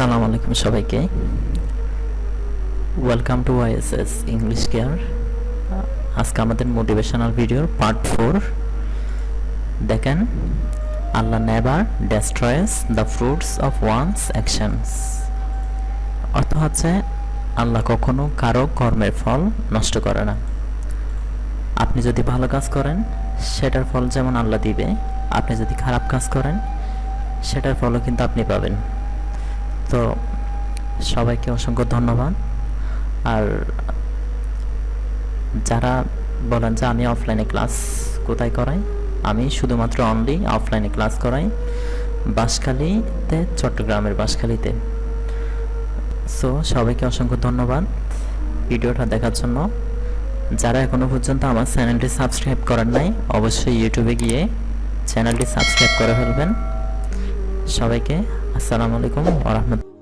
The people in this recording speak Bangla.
আসসালামু আলাইকুম সবাইকে। Welcome to YSS English care আজকে আমাদের মোটিভেশনাল ভিডিওর পার্ট ফোর দেখেন, Allah never destroys the fruits of one's actions অর্থ হচ্ছে, আল্লাহ কখনো কারও কর্মের ফল নষ্ট করে না। আপনি যদি ভালো কাজ করেন, সেটার ফল যেমন আল্লাহ দিবে, আপনি যদি খারাপ কাজ করেন, সেটার ফলও কিন্তু আপনি পাবেন। তো সবাইকে অসংখ্য ধন্যবাদ। আর যারা বলেন যে আমি অফলাইনে ক্লাস কোথায় করাই? আমি শুধুমাত্র অনলি অফলাইনে ক্লাস করাই বাঁশখালীতে, চট্টগ্রামের বাঁশখালীতে। সো সবাইকে অসংখ্য ধন্যবাদ ভিডিওটা দেখার জন্য। যারা এখনও পর্যন্ত আমার চ্যানেলটি সাবস্ক্রাইব করেন নাই, অবশ্যই ইউটিউবে গিয়ে চ্যানেলটি সাবস্ক্রাইব করে ফেলবেন। সবাইকে আসসালামু আলাইকুম ওরহমতুল্লাহ